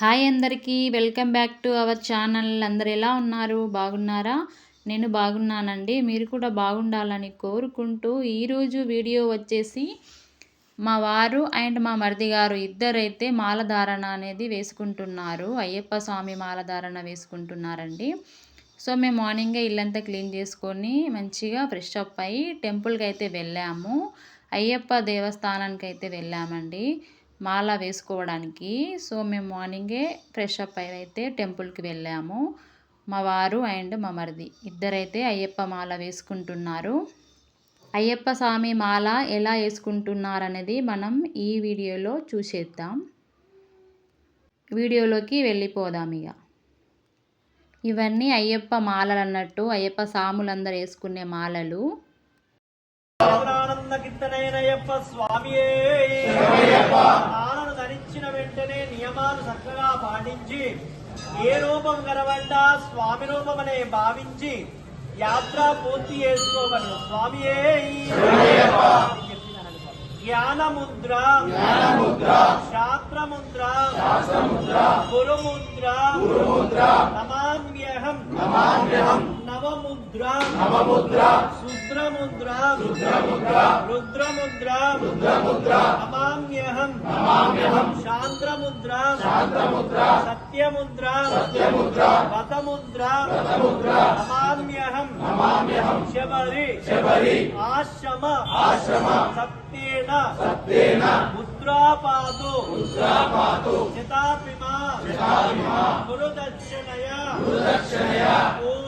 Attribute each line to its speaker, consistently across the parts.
Speaker 1: Hi అందరికీ welcome back to our channel. అందరు ఎలా ఉన్నారు? బాగున్నారా? నేను బాగున్నానండి. మీరు కూడా బాగుండాలని కోరుకుంటూ ఈరోజు వీడియో వచ్చేసి మా వారు అండ్ మా మరిది గారు ఇద్దరైతే మాలధారణ అనేది వేసుకుంటున్నారు. అయ్యప్ప స్వామి మాలధారణ వేసుకుంటున్నారండి. సో మేము మార్నింగే ఇల్లంతా క్లీన్ చేసుకొని మంచిగా ఫ్రెష్ అప్ అయ్యి టెంపుల్కి అయితే వెళ్ళాము. అయ్యప్ప దేవస్థానానికి అయితే వెళ్ళామండి. మాల వేసుకోవడానికి. సో మేము మార్నింగే ఫ్రెష్ అప్ అయితే టెంపుల్కి వెళ్ళాము. మా వారు అండ్ మా మరిది ఇద్దరైతే అయ్యప్ప మాల వేసుకుంటున్నారు. అయ్యప్ప స్వామి మాల ఎలా వేసుకుంటున్నారనేది మనం ఈ వీడియోలో చూసేద్దాం. వీడియోలోకి వెళ్ళిపోదాం ఇక. ఇవన్నీ అయ్యప్ప మాలలు అన్నట్టు అయ్యప్ప సాములందరూ వేసుకునే మాలలు.
Speaker 2: అయ్యప్ప స్వామియే. మాలను ధరించిన వెంటనే నియమాలు చక్కగా పాటించి ఏ రూపం కనబడ్డా స్వామి రూపమనే భావించి యాత్ర పూర్తి చేసుకోగలరు స్వామియే జ్ఞానముద్ర శాస్త్రముద్ర గురుముద్ర నమామ్యహం नवमुद्रा। नवमुद्रा। शुद्रमुद्रा शुद्रमुद्रा रुद्रमुद्रा। रुद्रमुद्रा। नमाम्यहम् नमाम्यहम् शान्द्रमुद्रा शान्द्रमुद्रा सत्यमुद्रा। सत्यमुद्रा। वतमुद्रा वतमुद्रा नमाम्यहम् नमाम्यहम् शबरि शबरि आश्रम। आश्रम। सत्येन। सत्येन। मुद्रापादो। मुद्रापादो। चितापिमा चितापिमा गुरुदक्षिणया। गुरुदक्षिणया। ॐ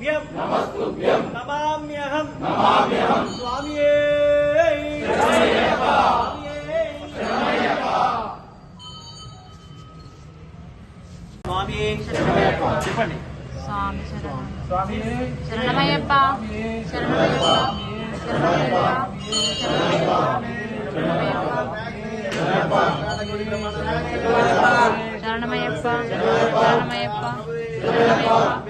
Speaker 2: నమస్తుభ్యం నమామ్యహం స్వామియే స్వామియే చెప్పండి।
Speaker 1: స్వామి శరణం
Speaker 2: స్వామి
Speaker 1: శరణమయ్యప్ప శరణమయ్యప్ప శరణమయ్యప్ప శరణమయ్యప్ప శరణమయ్యప్ప శరణమయ్యప్ప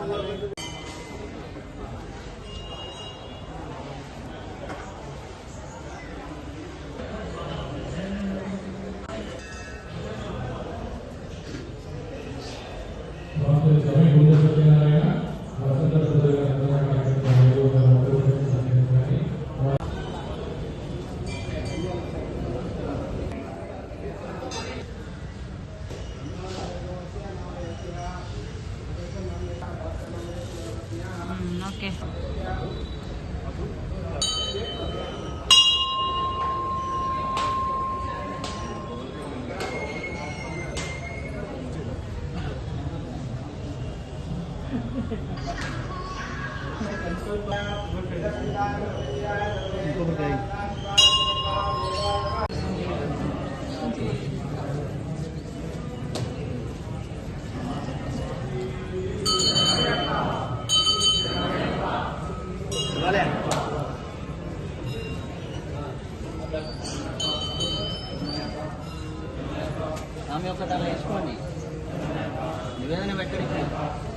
Speaker 3: నివేదన పెట్టండి.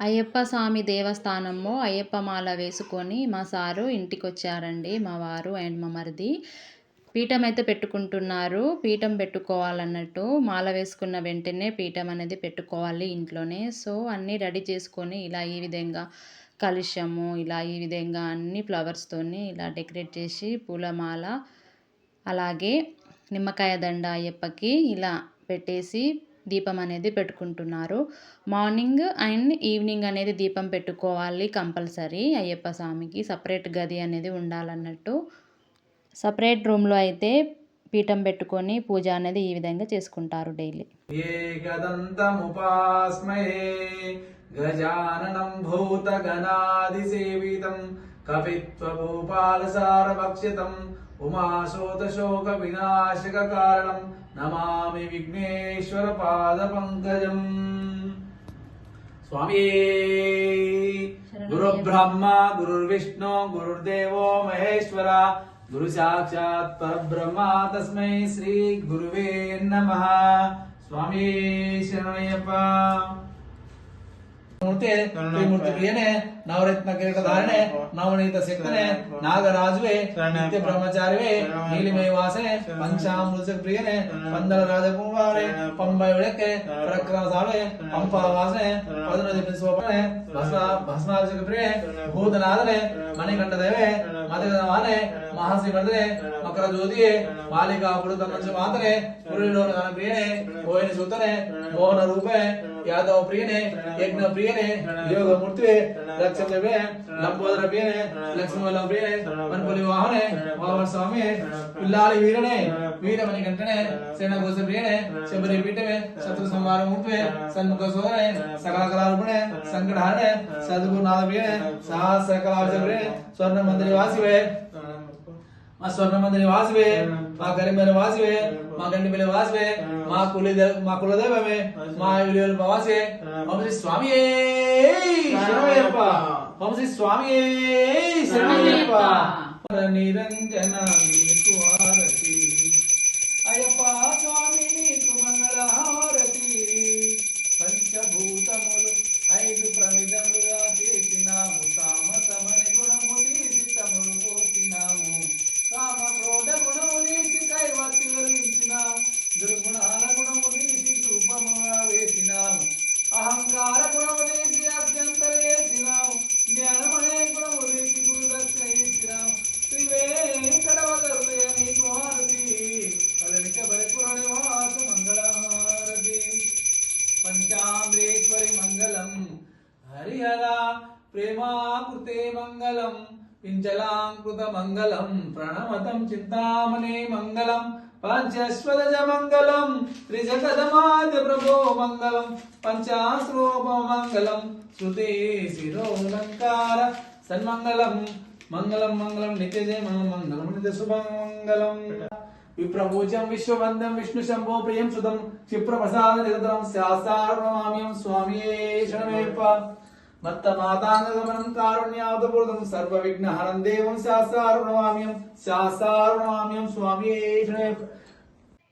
Speaker 1: అయ్యప్ప స్వామి దేవస్థానంలో అయ్యప్ప మాల వేసుకొని మా సారు ఇంటికి వచ్చారండి మా వారు అండ్ మా మరిది. పీఠం అయితే పెట్టుకుంటున్నారు పీఠం పెట్టుకోవాలన్నట్టు మాల వేసుకున్న వెంటనే పీఠం అనేది పెట్టుకోవాలి ఇంట్లోనే. సో అన్నీ రెడీ చేసుకొని ఇలా ఈ విధంగా కలుష్యము ఇలా ఈ విధంగా అన్ని ఫ్లవర్స్తోని ఇలా డెకరేట్ చేసి పూలమాల అలాగే నిమ్మకాయ దండ అయ్యప్పకి ఇలా పెట్టేసి దీపం అనేది పెట్టుకుంటున్నారు. మార్నింగ్ అండ్ ఈవినింగ్ అనేది దీపం పెట్టుకోవాలి కంపల్సరీ. అయ్యప్ప స్వామికి సపరేట్ గది అనేది ఉండాలన్నట్టు. సపరేట్ రూమ్లో అయితే పీఠం పెట్టుకొని పూజ అనేది ఈ విధంగా చేసుకుంటారు డైలీ.
Speaker 4: గజాననం భూత గణాది సేవితం కవిత్వ భూపాల సారభక్షితం ఉమాశోత శోక వినాశక కారణం నమామి విఘ్నేశ్వర పాద పంకజం స్వామి గురు బ్రహ్మ గురుర్విష్ణు గురుర్దేవో మహేశ్వర ಗುರು ಸಾಕ್ಷಾತ್ ಪರಬ್ರಹ್ಮ ತಸ್ಮೈ ಶ್ರೀ ಗುರುವೇ ನಮಃ. ಸ್ವಾಮಿ ಶರಣಯ್ಯಪ್ಪ. ಮೂರ್ತಿ ತ್ರಿಮೂರ್ತಿಗಳೇನೆ ನವರತ್ನ ನವನೀತ ಸಿಕ್ತನೆ ನಾಗರಾಜುವೆ ನಿತ್ಯ ಬ್ರಹ್ಮಚಾರಿವೆ ನೀಲಿಮಯ ವಾಸೆ ಪಂಚಾಮೃತ ಪ್ರಿಯನೆ ಪಂದಳ ರಾಜಕುಮಾರೆ ಪಂಬೈ ಒಳಕ್ಕೆ ಪ್ರಕ್ರಮ ಸಾವೆ ಪಂಪ ವಾಸನೆ ಪದನದಿ ಬಿಸುವಪನೆ ಭಸ್ಮ ಭಸ್ಮಾಭಿಷೇಕ ಪ್ರಿಯೆ ಭೂತನಾದರೆ ಮಣಿಕಂಠದೇವೆ ಮಧುವಾನೆ ಮಹಾಸಿಂಹನೇ ಮಕರ ಜ್ಯೋತಿಯೇ ಮಾಲಿಕ ಮೃತಮಂಚ ಮಾತನೆ ಮುರುಳಿಡೋನ ಪ್ರಿಯನೇ ಮೋಹಿನ ಸುತನೆ ಮೋಹನ ರೂಪೆ, ಯಾದವ ಪ್ರಿಯನೇ, ಯಜ್ಞ ಪ್ರಿಯನೇ, ಯೋಗ ಮೂರ್ತಿಯೇ ಲಕ್ಷವೇ ಲಂಬೋದರ ಪ್ರಿಯನೇ ಲಕ್ಷ್ಮಣ ಪ್ರಿಯನೇ ಮನ್ಪುಲಿ ವಾಹನೆ ವಾಹನ ಸ್ವಾಮಿ ಪಿಲ್ಲಾಳಿ ವೀರನೇ ವೀರಮನಿ ಗಂಟನೆ ಸೇನಾ ಗೋಸ ಪ್ರಿಯನೇ, ಶಬರಿ ಪೀಠವೇ, ಶತ್ರು ಸಂಹಾರ ಮೂರ್ತಿಯೇ, ಸನ್ಮುಖ ಸೋದನೆ ಸಕಲ ಕಲಾರೂಪಣೆ, ಸಂಕಟಹರಣೆ, ಸದ್ಗುರುನಾಥ ಪ್ರಿಯನೇ ಸಾಹಸ ಕಲಾವಿದ ಸ್ವರ್ಣ ಮಂದಿರ ವಾಸಿವೆ మా స్వర్ణ మందిరి వాసివే మా గరిమెల వాసివే మా గండిమెల వాసివే మా కులి మా కులదైవమే మా విలువల వాసే వంశీ స్వామి శరణమయ్యప్ప. వంశీ స్వామి శరణమయ్యప్ప. నిరంజన హరిహర ప్రేమాకృతే మంగళం పింజలాంకృత మంగళం ప్రణమతం చింతామణే మంగళం పంచస్వదజ మంగళం త్రిజగదమాద్య ప్రభో మంగళం పంచాశ్రోప మంగళం శృతి శిరోలంకార సన్మంగళం మంగళం మంగళం నిత్య జయ మంగళం నిత్య శుభమంగళం విప్రభూజం విశ్వవందం విష్ణు శంభో ప్రియం సుతం క్షిప్రప్రసాద నిరతం శాస్త్రామ్యం స్వామి శరణమేప్ప మత్త మాతాంగమనం కారుణ్యావతపూర్తం సర్వ విఘ్నహరం దేవం శాస్త్రారుణమామ్యం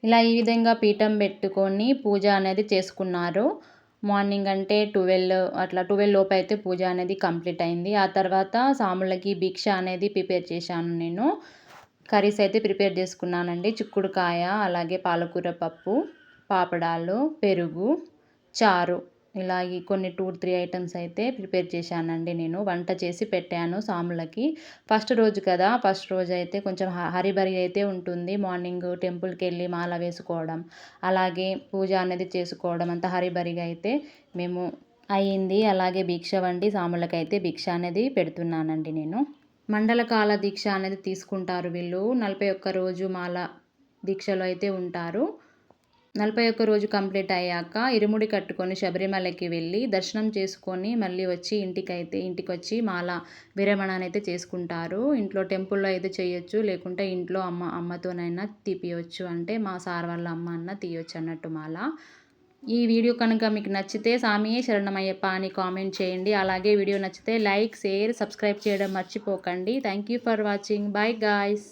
Speaker 1: ఇలా ఈ విధంగా పీఠం పెట్టుకొని పూజ అనేది చేసుకున్నారు. మార్నింగ్ అంటే ట్వెల్వ్ అట్లా ట్వెల్వ్ లోపు అయితే పూజ అనేది కంప్లీట్ అయింది. ఆ తర్వాత సాములకి భిక్ష అనేది ప్రిపేర్ చేశాను నేను. కర్రీస్ అయితే ప్రిపేర్ చేసుకున్నానండి. చిక్కుడుకాయ అలాగే పాలకూర పప్పు పాపడాలు పెరుగు చారు. ఇలా ఈ కొన్ని టూ త్రీ ఐటమ్స్ అయితే ప్రిపేర్ చేశానండి నేను. వంట చేసి పెట్టాను సాములకి. ఫస్ట్ రోజు కదా ఫస్ట్ రోజు అయితే కొంచెం హ- హరిబరి అయితే ఉంటుంది. మార్నింగ్ టెంపుల్కి వెళ్ళి మాల వేసుకోవడం అలాగే పూజ అనేది చేసుకోవడం అంత హరిబరిగా అయితే మేము అయ్యింది అలాగే భిక్ష వండి సాములకైతే భిక్ష అనేది పెడుతున్నానండి నేను. మండలకాల దీక్ష అనేది తీసుకుంటారు వీళ్ళు. నలభై ఒక్క రోజు మాల దీక్షలో అయితే ఉంటారు. నలభై ఒక్క రోజు కంప్లీట్ అయ్యాక ఇరుముడి కట్టుకొని శబరిమలకి వెళ్ళి దర్శనం చేసుకొని మళ్ళీ వచ్చి ఇంటికైతే ఇంటికి వచ్చి మాల విరమణ అయితే చేసుకుంటారు. ఇంట్లో టెంపుల్లో అయితే చేయొచ్చు లేకుంటే ఇంట్లో అమ్మ అమ్మతోనైనా తీపియొచ్చు. అంటే మా సార్ వాళ్ళ అమ్మ అన్న తీయొచ్చు అన్నట్టు మాల. ఈ వీడియో కనుక మీకు నచ్చితే సామియే శరణమయ్యప్ప అని కామెంట్ చేయండి. అలాగే వీడియో నచ్చితే లైక్ షేర్ సబ్స్క్రైబ్ చేయడం మర్చిపోకండి. Thank you for watching. Bye guys.